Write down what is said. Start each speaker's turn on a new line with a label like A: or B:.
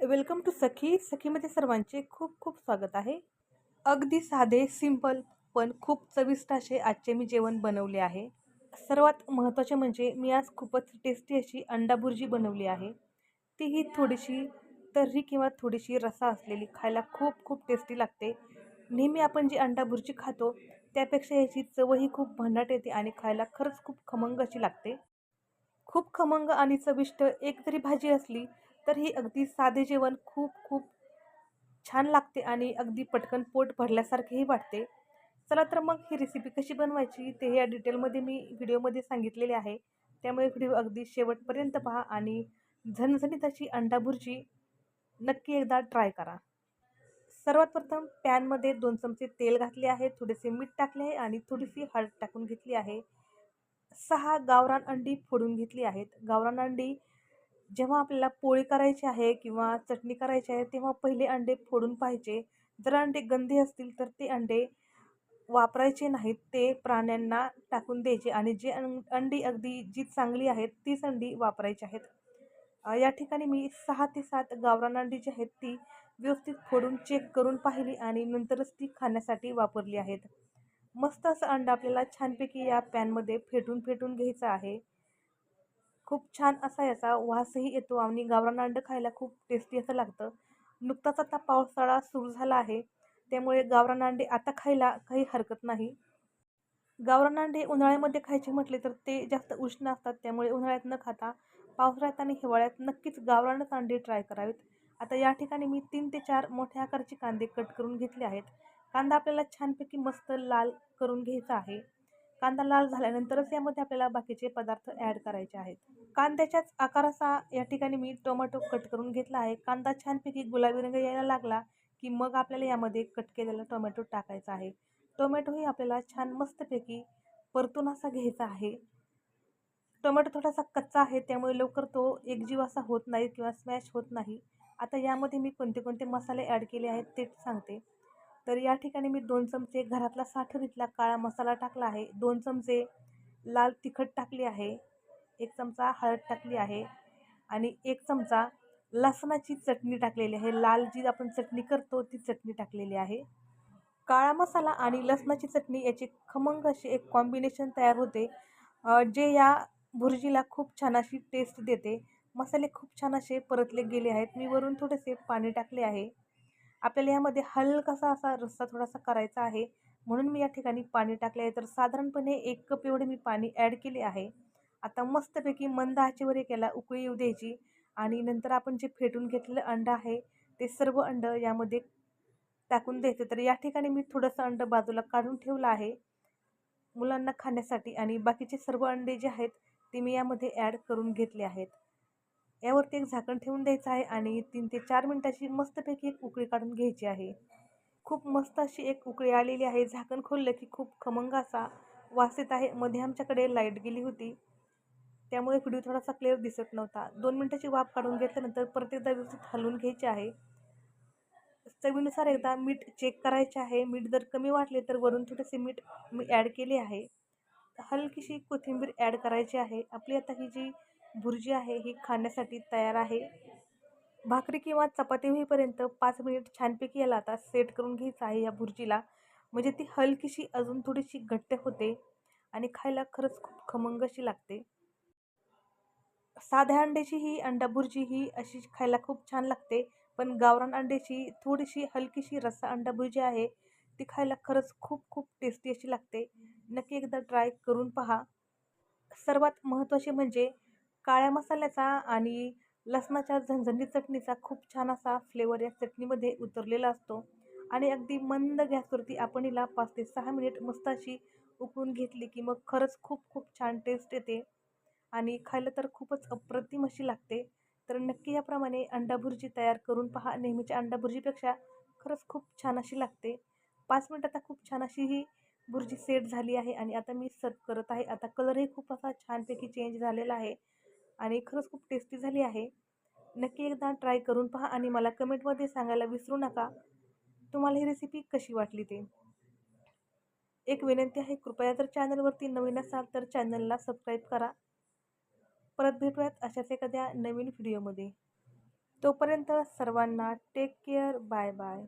A: Welcome to सखी. सखीमध्ये सर्वांचे खूप खूप स्वागत आहे. अगदी साधे सिंपल पण खूप चविष्ट असे आजचे मी जेवण बनवले आहे. सर्वात महत्त्वाचे म्हणजे मी आज खूपच टेस्टी अशी अंडा भुर्जी बनवली आहे. तीही थोडीशी तर्री किंवा थोडीशी रसा असलेली खायला खूप खूप टेस्टी लागते. नेहमी आपण जी अंडा भुर्जी खातो त्यापेक्षा याची चवही खूप भन्नाट येते आणि खायला खरंच खूप खमंग अशी लागते. खूप खमंग आणि चविष्ट एक तरी भाजी असली तर ही अगदी साधे जेवण खूप खूप छान लागते आणि अगदी पटकन पोट भरल्यासारखेही वाटते. चला तर मग ही रेसिपी कशी बनवायची ते या डिटेलमध्ये मी व्हिडिओमध्ये सांगितलेले आहे. त्यामुळे व्हिडिओ अगदी शेवटपर्यंत पहा आणि झणझणीत अशी अंडा भुर्जी नक्की एकदा ट्राय करा. सर्वात प्रथम पॅनमध्ये दोन चमचे तेल घातले आहे थोडेसे मीठ टाकले आहे आणि थोडीशी हळद टाकून घेतली आहे. सहा गावरान अंडी फोडून घेतली आहेत. गावरान अंडी जेव्हा आपल्याला पोळी करायची आहे किंवा चटणी करायची आहे तेव्हा पहिले अंडे फोडून पाहिजे. जर अंडे गंदे असतील तर ते अंडे वापरायचे नाहीत. ते प्राण्यांना टाकून द्यायचे आणि जे अंडी अगदी जी चांगली आहेत तीच अंडी वापरायची आहेत. या ठिकाणी मी सहा ते सात गावरान अंडी जी आहेत ती व्यवस्थित फोडून चेक करून पाहिली आणि नंतरच ती खाण्यासाठी वापरली आहेत. मस्त असं अंडा आपल्याला छानपैकी या पॅनमध्ये फेटून फेटून घ्यायचं आहे. खूप छान असा याचा वासही येतो आणि गावरान अंडं खायला खूप टेस्टी असं लागतं. नुकताच आता पावसाळा सुरू झाला आहे त्यामुळे गावरान अंडे आता खायला काही हरकत नाही. गावरान अंडे उन्हाळ्यामध्ये खायचे म्हटले तर ते जास्त उष्ण असतात त्यामुळे उन्हाळ्यात न खाता पावसाळ्यात आणि हिवाळ्यात नक्कीच गावरानच अंडे ट्राय करावेत. आता या ठिकाणी मी तीन ते चार मोठ्या आकारचे कांदे कट करून घेतले आहेत. कांदा आपल्याला छानपैकी मस्त लाल करून घ्यायचा आहे. कांदा लाल झाल्यानंतरच यामध्ये आपल्याला बाकीचे पदार्थ ॲड करायचे आहेत. कांद्याच्याच आकाराचा या ठिकाणी मी टोमॅटो कट करून घेतला आहे. कांदा छानपैकी गुलाबी रंग यायला लागला की मग आपल्याला यामध्ये कट केलेला टोमॅटो टाकायचा आहे. टोमॅटोही आपल्याला छान मस्तपैकी परतून असा घ्यायचा आहे. टोमॅटो थोडासा कच्चा आहे त्यामुळे लवकर तो एकजीव असा होत नाही किंवा स्मॅश होत नाही. आता यामध्ये मी कोणते कोणते मसाले ॲड केले आहेत ते सांगते. तर या ठिकाणी मी दोन चमचे घरातला साठर इथला काळा मसाला टाकला आहे. दोन चमचे लाल तिखट टाकली आहे. एक चमचा हळद टाकली आहे आणि एक चमचा लसणाची चटणी टाकलेली आहे. लाल जी आपण चटणी करतो ती चटणी टाकलेली आहे. काळा मसाला आणि लसणाची चटणी याची खमंग अशी एक कॉम्बिनेशन तयार होते जे या भुर्जीला खूप छान अशी टेस्ट देते. मसाले खूप छान असे परतले गेले आहेत. मी वरून थोडेसे पाणी टाकले आहे. आपल्याला यामध्ये हलकासा असा रस्सा थोडासा करायचा आहे. म्हणून मी या ठिकाणी पाणी टाकले आहे. तर साधारणपणे एक कप एवढे मी पाणी ॲड केले आहे. आता मस्तपैकी मंद आचेवर एक याला उकळी येऊ द्यायची. आणि नंतर आपण जे फेटून घेतलेलं अंडं आहे ते सर्व अंडं यामध्ये टाकून द्यायचे. तर या ठिकाणी मी थोडंसं अंडं बाजूला काढून ठेवलं आहे. मुलांना खाण्यासाठी आणि बाकीचे सर्व अंडे जे आहेत ते मी यामध्ये ॲड करून घेतले आहेत. यावरती एक झाकण ठेवून द्यायचं आहे आणि तीन ते चार मिनटाची मस्तपैकी एक उकळी काढून घ्यायची आहे. खूप मस्त अशी एक उकळी आलेली आहे. झाकण खोललं की खूप खमंग असा वास येत आहे. मध्ये आमच्याकडे लाइट गेली होती. त्यामुळे व्हिडिओ थोडासा क्लिअर दिसत नव्हता. दोन मिनटाची वाफ काढून घेतल्यानंतर परत एकदा व्यवस्थित हलवून घ्यायचे आहे. चवीनुसार एकदा मीठ चेक करायचे आहे. मीठ जर कमी वाटले तर वरून थोडेसे मीठ मी ॲड केले आहे. हलकीशी कोथिंबीर ॲड करायची आहे. आपली आता ही जी भुर्जी आहे ही खाण्यासाठी तयार आहे. भाकरी किंवा चपाती होईपर्यंत पाच मिनिट छानपैकी याला आता सेट करून घ्यायचं आहे या भुर्जीला. म्हणजे ती हलकीशी अजून थोडीशी घट्ट होते आणि खायला खरंच खूप खमंग अशी लागते. साध्या अंड्याची ही अंडा भुर्जी ही अशी खायला खूप छान लागते. पण गावरान अंड्याची थोडीशी हलकीशी रस्सा अंडा भुर्जी आहे ती खायला खरंच खूप खूप टेस्टी अशी लागते. नक्की एकदा ट्राय करून पहा. सर्वात महत्त्वाचे म्हणजे काळ्या मसाल्याचा आणि लसणाच्या झणझणीत चटणीचा खूप छान असा फ्लेवर या चटणीमध्ये उतरलेला असतो. आणि अगदी मंद गॅसवरती आपण हिला पाच ते सहा मिनिट मस्त अशी उकळून घेतली की मग खरंच खूप खूप छान टेस्ट येते. आणि खायला तर खूपच अप्रतिम अशी लागते. तर नक्की याप्रमाणे अंडा भुर्जी तयार करून पहा. नेहमीच्या अंडा भुर्जीपेक्षा खरंच खूप छान अशी लागते. पाच मिनटं आता खूप छान अशी ही भुर्जी सेट झाली आहे आणि आता मी सर्व करत आहे. आता कलरही खूप असा छानपैकी चेंज झालेला आहे. आणि खरंच खूप टेस्टी झाली आहे. नक्की एकदा ट्राय करून पहा आणि मला कमेंटमध्ये सांगायला विसरू नका. तुम्हाला ही रेसिपी कशी वाटली ते? एक विनंती आहे कृपया जर चॅनलवरती नवीन असाल तर चॅनलला सबस्क्राईब करा. परत भेटूयात अशाच एखाद्या नवीन व्हिडिओमध्ये तोपर्यंत सर्वांना टेक केअर बाय बाय